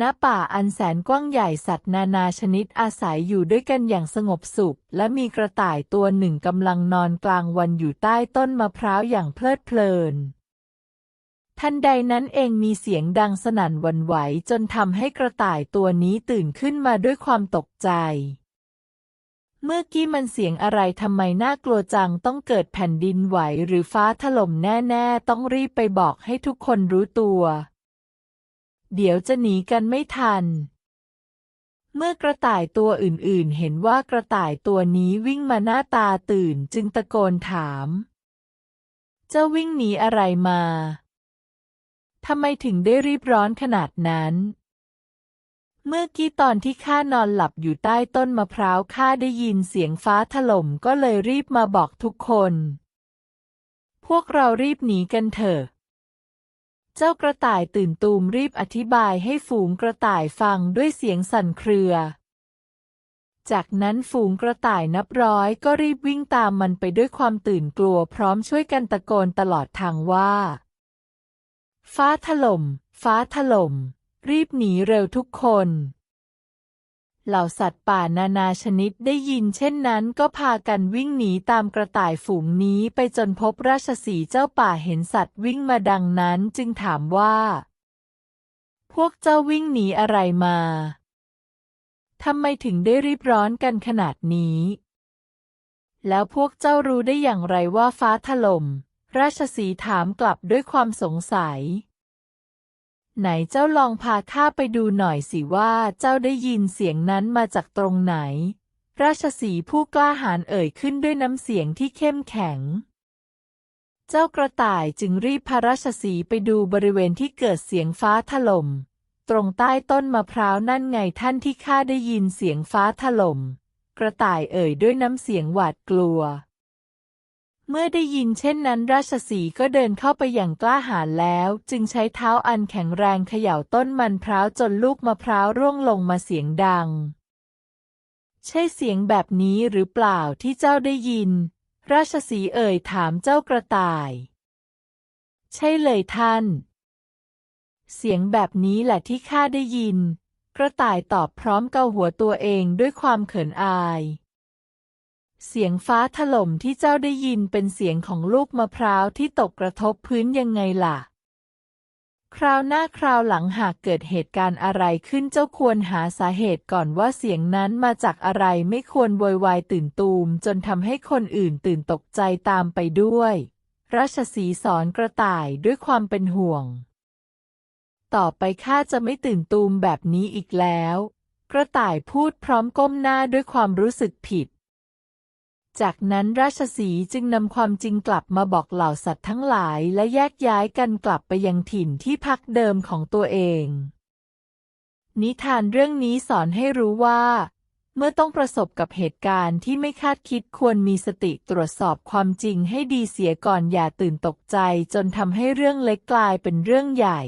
ณป่าอันแสนกว้างใหญ่สัตว์นานาชนิดอาศัยอยู่ด้วยกันอย่างสงบสุข และมีกระต่ายตัวหนึ่งกำลังนอนกลางวันอยู่ใต้ต้นมะพร้าวอย่างเพลิดเพลิน ทันใดนั้นเองมีเสียงดังสนั่นวั่นไหวจนทำให้กระต่ายตัวนี้ตื่นขึ้นมาด้วยความตกใจ เมื่อกี้มันเสียงอะไรทำไมน่ากลัวจังต้องเกิดแผ่นดินไหวหรือฟ้าถล่มแน่ ๆ ต้องรีบไปบอกให้ทุกคนรู้ตัว เดี๋ยวจะหนีกันไม่ทัน เมื่อกระต่ายตัวอื่นๆ เห็นว่ากระต่ายตัวนี้วิ่งมาหน้าตาตื่นจึงตะโกนถาม เจ้าวิ่งหนีอะไรมาทำไมถึงได้รีบร้อนขนาดนั้น เมื่อกี้ตอนที่ข้านอนหลับอยู่ใต้ต้นมะพร้าวข้าได้ยินเสียงฟ้าถล่มก็เลยรีบมาบอกทุกคน พวกเรารีบหนีกันเถอะ เจ้ากระต่ายตื่นตูมรีบอธิบายให้ฝูงกระต่ายฟังด้วยเสียงสั่นเครือ จากนั้นฝูงกระต่ายนับร้อยก็รีบวิ่งตามมันไปด้วยความตื่นกลัวพร้อมช่วยกันตะโกนตลอดทางว่า ฟ้าถล่ม ฟ้าถล่ม รีบหนีเร็วทุกคน เหล่าสัตว์ป่านานาชนิดได้ยินเช่นนั้นก็พากันวิ่งหนีตามกระต่ายฝูงนี้ไปจนพบราชสีเจ้าป่าเห็นสัตว์วิ่งมาดังนั้นจึงถามว่า พวกเจ้าวิ่งหนีอะไรมาทำไมถึงได้รีบร้อนกันขนาดนี้ แล้วพวกเจ้ารู้ได้อย่างไรว่าฟ้าถล่ม ราชสีถามกลับด้วยความสงสัย ไหนเจ้าลองพาข้าไปดูหน่อยสิว่าเจ้าได้ยินเสียงนั้นมาจากตรงไหน ราชสีผู้กล้าหาญเอ่ยขึ้นด้วยน้ำเสียงที่เข้มแข็ง เจ้ากระต่ายจึงรีบพาราชสีไปดูบริเวณที่เกิดเสียงฟ้าถล่ม ตรงใต้ต้นมะพร้าวนั่นไงท่านที่ข้าได้ยินเสียงฟ้าถล่ม กระต่ายเอ่ยด้วยน้ำเสียงหวาดกลัว เมื่อได้ยินเช่นนั้นราชสีก็เดินเข้าไปอย่างกล้าหาญแล้ว จึงใช้เท้าอันแข็งแรงเขย่าต้นมันพร้าวจนลูกมะพร้าวร่วงลงมาเสียงดัง ใช่เสียงแบบนี้หรือเปล่าที่เจ้าได้ยิน ราชสีเอ่ยถามเจ้ากระต่าย ใช่เลยท่าน เสียงแบบนี้แหละที่ข้าได้ยิน กระต่ายตอบพร้อมเกาหัวตัวเองด้วยความเขินอาย เสียงฟ้าถล่มที่เจ้าได้ยินเป็นเสียงของลูกมะพร้าวที่ตกกระทบพื้นยังไงล่ะ คราวหน้าคราวหลังหากเกิดเหตุการณ์อะไรขึ้นเจ้าควรหาสาเหตุก่อนว่าเสียงนั้นมาจากอะไรไม่ควรโวยวายตื่นตูม จนทำให้คนอื่นตื่นตกใจตามไปด้วย ราชสีสอนกระต่ายด้วยความเป็นห่วง ต่อไปข้าจะไม่ตื่นตูมแบบนี้อีกแล้ว กระต่ายพูดพร้อมก้มหน้าด้วยความรู้สึกผิด จากนั้นราชสีจึงนำความจริงกลับมาบอกเหล่าสัตว์ทั้งหลายและแยกย้ายกันกลับไปยังถิ่นที่พักเดิมของตัวเอง นิทานเรื่องนี้สอนให้รู้ว่า เมื่อต้องประสบกับเหตุการณ์ที่ไม่คาดคิดควรมีสติตรวจสอบความจริงให้ดีเสียก่อนอย่าตื่นตกใจจนทำให้เรื่องเล็กกลายเป็นเรื่องใหญ่